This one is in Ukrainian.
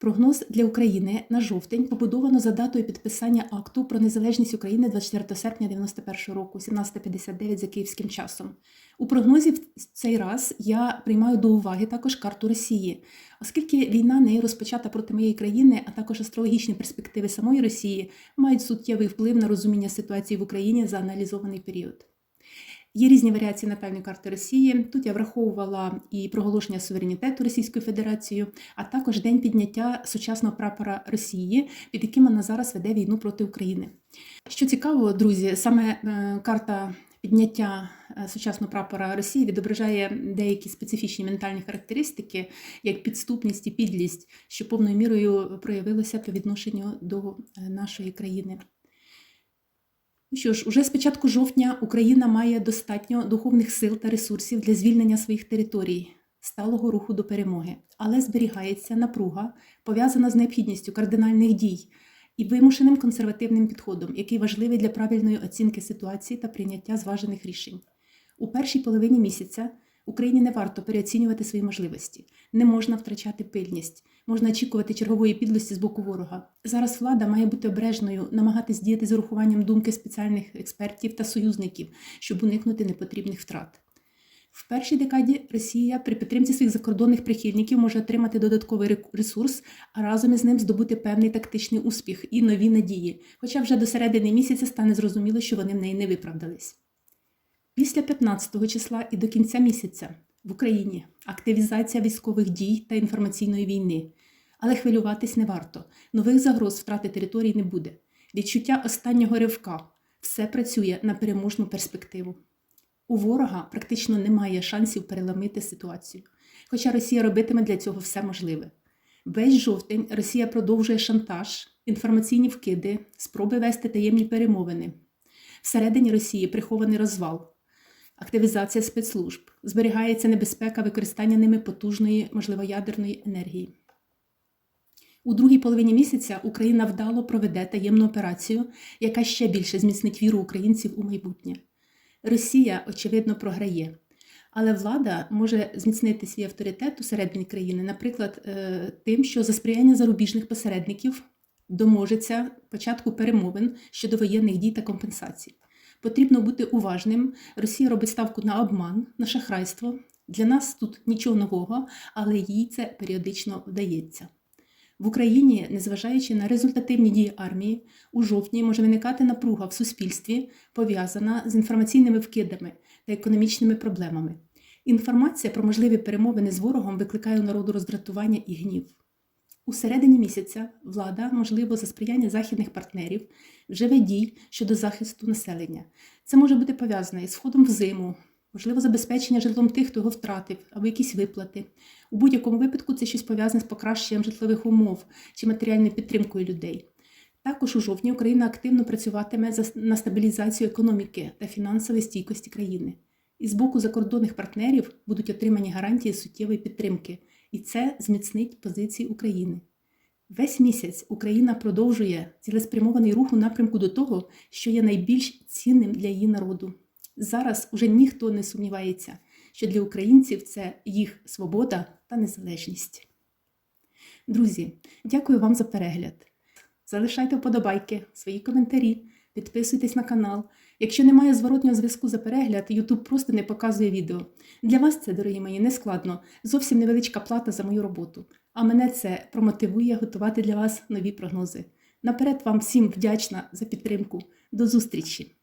Прогноз для України на жовтень побудовано за датою підписання акту про незалежність України 24 серпня 91 року, 17.59 за київським часом. У прогнозі в цей раз я приймаю до уваги також карту Росії, оскільки війна нею розпочата проти моєї країни, а також астрологічні перспективи самої Росії мають суттєвий вплив на розуміння ситуації в Україні за аналізований період. Є різні варіації натальної карти Росії. Тут я враховувала і проголошення суверенітету Російською Федерацією, а також день підняття сучасного прапора Росії, під яким вона зараз веде війну проти України. Що цікаво, друзі, саме е, карта підняття е, сучасного прапора Росії відображає деякі специфічні ментальні характеристики, як підступність і підлість, що повною мірою проявилося по відношенню до е, нашої країни. Ну що ж, уже з початку жовтня Україна має достатньо духовних сил та ресурсів для звільнення своїх територій, сталого руху до перемоги, але зберігається напруга, пов'язана з необхідністю кардинальних дій і вимушеним консервативним підходом, який важливий для правильної оцінки ситуації та прийняття зважених рішень. У першій половині місяця Україні не варто переоцінювати свої можливості, не можна втрачати пильність, можна очікувати чергової підлості з боку ворога. Зараз влада має бути обережною, намагатись діяти з урахуванням думки спеціальних експертів та союзників, щоб уникнути непотрібних втрат. В першій декаді Росія при підтримці своїх закордонних прихильників може отримати додатковий ресурс, а разом із ним здобути певний тактичний успіх і нові надії. Хоча вже до середини місяця стане зрозуміло, що вони в неї не виправдались. Після 15 числа і до кінця місяця в Україні активізація військових дій та інформаційної війни. Але хвилюватись не варто. Нових загроз втрати територій не буде. Відчуття останнього ривка все працює на переможну перспективу. У ворога практично немає шансів переламити ситуацію, хоча Росія робитиме для цього все можливе. Весь жовтень Росія продовжує шантаж, інформаційні вкиди, спроби вести таємні перемовини. Всередині Росії прихований розвал активізація спецслужб, зберігається небезпека використання ними потужної, можливо, ядерної енергії. У другій половині місяця Україна вдало проведе таємну операцію, яка ще більше зміцнить віру українців у майбутнє. Росія, очевидно, програє, але влада може зміцнити свій авторитет усередині країни, наприклад, е, тим, що за сприяння зарубіжних посередників доможеться початку перемовин щодо воєнних дій та компенсацій. Потрібно бути уважним. Росія робить ставку на обман, на шахрайство. Для нас тут нічого нового, але їй це періодично вдається. В Україні, незважаючи на результативні дії армії, у жовтні може виникати напруга в суспільстві, пов'язана з інформаційними вкидами та економічними проблемами. Інформація про можливі перемовини з ворогом викликає у народу роздратування і гнів. У середині місяця влада, можливо, за сприяння західних партнерів, вживе дій щодо захисту населення. Це може бути пов'язане із входом в зиму, можливо, забезпечення житлом тих, хто його втратив, або якісь виплати. У будь-якому випадку це щось пов'язане з покращенням житлових умов чи матеріальною підтримкою людей. Також у жовтні Україна активно працюватиме на стабілізацію економіки та фінансової стійкості країни. І з боку закордонних партнерів будуть отримані гарантії суттєвої підтримки і це зміцнить позиції України. Весь місяць Україна продовжує цілеспрямований рух у напрямку до того, що є найбільш цінним для її народу. Зараз уже ніхто не сумнівається, що для українців це їх свобода та незалежність. Друзі, дякую вам за перегляд. Залишайте вподобайки, свої коментарі, підписуйтесь на канал. Якщо немає зворотнього зв'язку за перегляд, YouTube просто не показує відео. Для вас це, дорогі мої, не складно, зовсім невеличка плата за мою роботу. А мене це промотивує готувати для вас нові прогнози. Наперед вам всім вдячна за підтримку. До зустрічі!